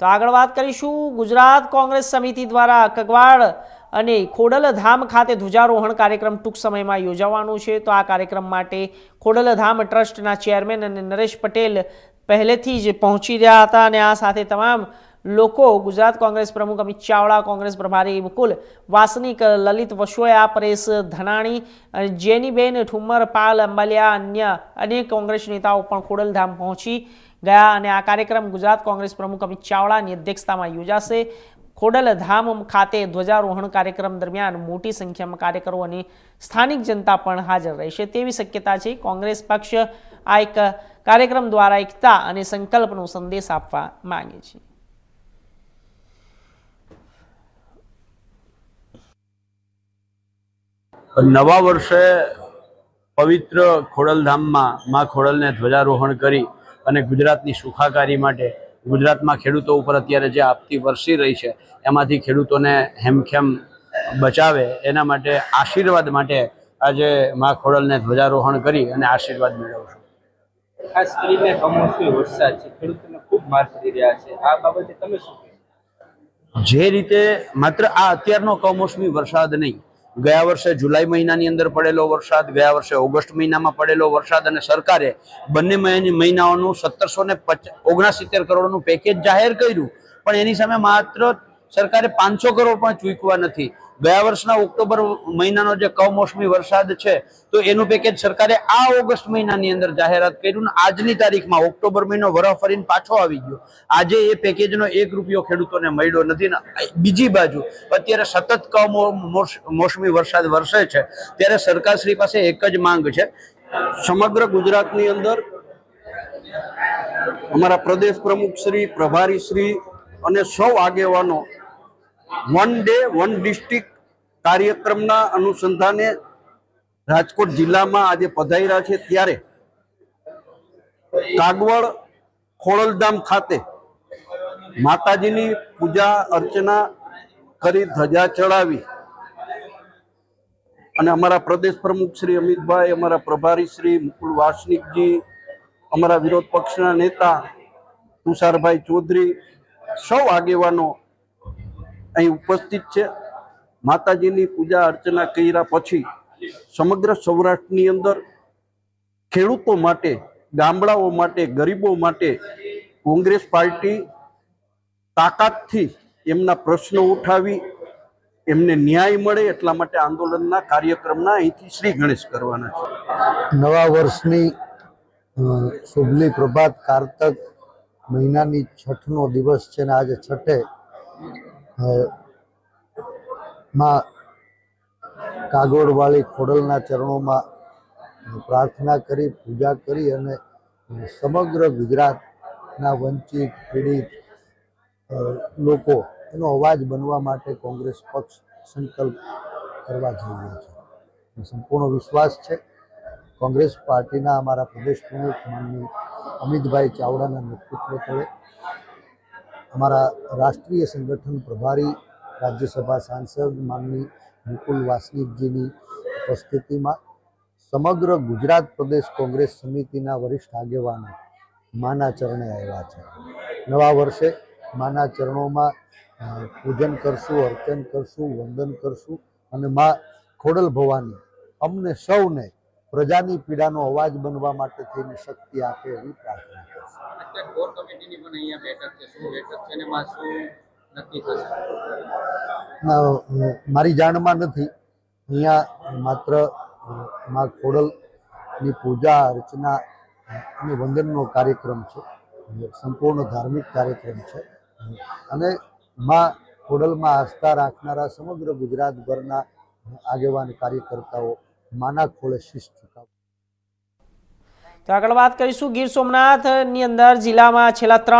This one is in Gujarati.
તો આગળ વાત કરીશું ગુજરાત કોંગ્રેસ સમિતિ દ્વારા કગવાડ અને ખોડલધામ ખાતે ધ્વજારોહણ કાર્યક્રમ ટૂંક સમયમાં યોજાવાનો છે. તો આ કાર્યક્રમ માટે ખોડલધામ ટ્રસ્ટના ચેરમેન અને નરેશ પટેલ પહેલેથી જ પહોંચી રહ્યા હતા અને આ સાથે તમામ લોકો ગુજરાત કોંગ્રેસ પ્રમુખ અમિત ચાવડા, કોંગ્રેસ પ્રભારી મુકુલ વાસનિક, લલિત વસોયા પરેશ ધનાણી જેનીબેન ઠુમ્મર પાલ અંબાલિયા અન્ય અનેક કોંગ્રેસ નેતાઓ પણ ખોડલધામ પહોંચી ગયા અને આ કાર્યક્રમ ગુજરાત કોંગ્રેસ પ્રમુખ અમિત ચાવડાની અધ્યક્ષતામાં યોજાશે. ખોડલધામ ખાતે ધ્વજારોહણ કાર્યક્રમ દરમિયાન મોટી સંખ્યામાં કાર્યકરો અને સ્થાનિક જનતા પણ હાજર રહેશે. તેવી શક્યતા છે, કોંગ્રેસ પક્ષ આ એક કાર્યક્રમ દ્વારા એકતા અને સંકલ્પનો સંદેશ આપવા માંગે છે. નવા વર્ષે પવિત્ર ખોડલધામમાં માં ખોડલને ધ્વજારોહણ કરી અને ગુજરાતની સુખાકારી માટે ગુજરાતમાં ખેડૂતો ઉપર અત્યારે જે આપતી વરસી રહી છે એમાંથી ખેડૂતોને હેમખેમ બચાવે એના માટે આશીર્વાદ માટે આજે મા ખોડલને ધ્વજારોહણ કરી અને આશીર્વાદ મેળવશું. ખાસ કરીને કમોસમી વરસાદ છે ખેડૂતોને ખૂબ માર પડી રહ્યા છે. આ બાબતે તમે શું જે રીતે માત્ર આ અત્યારનો કમોસમી વરસાદ નહીં ગયા વર્ષે જુલાઈ મહિનાની અંદર પડેલો વરસાદ, ગયા વર્ષે ઓગસ્ટ મહિનામાં પડેલો વરસાદ અને સરકારે બંને મહિની, મહિનાઓનું સત્તરસો ને ઓગણસિત્તેર કરોડનું પેકેજ જાહેર કર્યું. પણ એની સામે માત્ર સરકારે પાંચસો કરોડ પણ ચૂકવા નથી. ગયા વર્ષના ઓક્ટોબર મહિનાનો જે કમોસમી વરસાદ છે, તો એનું પેકેજ સરકારે આ ઓગસ્ટ મહિનાની અંદર જાહેરાત કર્યું આજની તારીખમાં ઓક્ટોબર મહિનો વરહ ફરીને પાછો આવી ગયો. આજે એ પેકેજનો એક રૂપિયો ખેડૂતોને મળ્યો નથી બીજી બાજુ, અત્યારે સતત કમોસમી વરસાદ વરસે છે, ત્યારે સરકારશ્રી પાસે એક જ માંગ છે. સમગ્ર ગુજરાતની અંદર અમારા પ્રદેશ પ્રમુખ શ્રી પ્રભારી શ્રી અને સૌ આગેવાનો વન ડે, વન ડિસ્ટ્રિક્ટ કાર્યક્રમના અનુસંધાને રાજકોટ જિલ્લામાં આજે પધાર્યા છે ત્યારે કાગવડ ખોડલધામ ખાતે માતાજીની પૂજા અર્ચના કરી ધજા ચડાવી. અને અમારા પ્રદેશ પ્રમુખ શ્રી અમિતભાઈ, અમારા પ્રભારી શ્રી મુકુલ વાસનિકજી અમારા વિરોધ પક્ષના નેતા તુષારભાઈ ચૌધરી, સૌ આગેવાનો અહીં ઉપસ્થિત છે. માતાજીની પૂજા અર્ચના કર્યા પછી સમગ્ર સૌરાષ્ટ્રની અંદર ખેડૂતો માટે, ગામડાઓ માટે, ગરીબો માટે કોંગ્રેસ પાર્ટી તાકાતથી એમના પ્રશ્નો ઉઠાવી, એમને ન્યાય મળે એટલા માટે આંદોલનના કાર્યક્રમના અહીંથી શ્રી ગણેશ કરવાના છે. નવા વર્ષની શુભલી પ્રભાત, કારતક મહિનાની છઠનો દિવસ છે ને આજે છઠે. માં કાગોળવાળી ખોડલના ચરણોમાં પ્રાર્થના કરી, પૂજા કરી અને સમગ્ર ગુજરાતના વંચિત પીડિત લોકો એનો અવાજ બનવા માટે કોંગ્રેસ પક્ષ સંકલ્પ કરવા જઈ રહ્યો છે. સંપૂર્ણ વિશ્વાસ છે. કોંગ્રેસ પાર્ટીના અમારા પ્રદેશ પ્રમુખ માનની અમિતભાઈ ચાવડાના નેતૃત્વ તળે અમારા રાષ્ટ્રીય સંગઠન પ્રભારી, રાજ્યસભા સાંસદ માનની મુકુલ વાસનિકજીની ઉપસ્થિતિમાં સમગ્ર ગુજરાત પ્રદેશ કોંગ્રેસ સમિતિના વરિષ્ઠ આગેવાનો માના ચરણે આવ્યા છે. નવા વર્ષે માના ચરણોમાં પૂજન કરશું, અર્ચન કરશું, વંદન કરશું અને મા ખોડલ ભવાની અમને સૌને પ્રજાની પીડાનો અવાજ બનવા માટે થઈને શક્તિ આપે એવી પ્રાર્થના કરશું કોર કમિટીની પણ અહીંયા બેઠક છે, શું બેઠક છે ને માં શું નક્કી થશે? મારી જાણમાં નથી. અહીંયા માત્રમાં ખોડલ ખોડલની પૂજા, અર્ચના અને વંદનનો કાર્યક્રમ છે. સંપૂર્ણ ધાર્મિક કાર્યક્રમ છે. અને મા ખોડલમાં આસ્થા રાખનારા સમગ્ર ગુજરાતભરના આગેવાન કાર્યકર્તાઓ માના ખોળે શિસ્ત ચૂકાવ તો આગળ વાત કરીશું ગીર સોમનાથની અંદર જિલ્લામાં છેલ્લા ત્રણ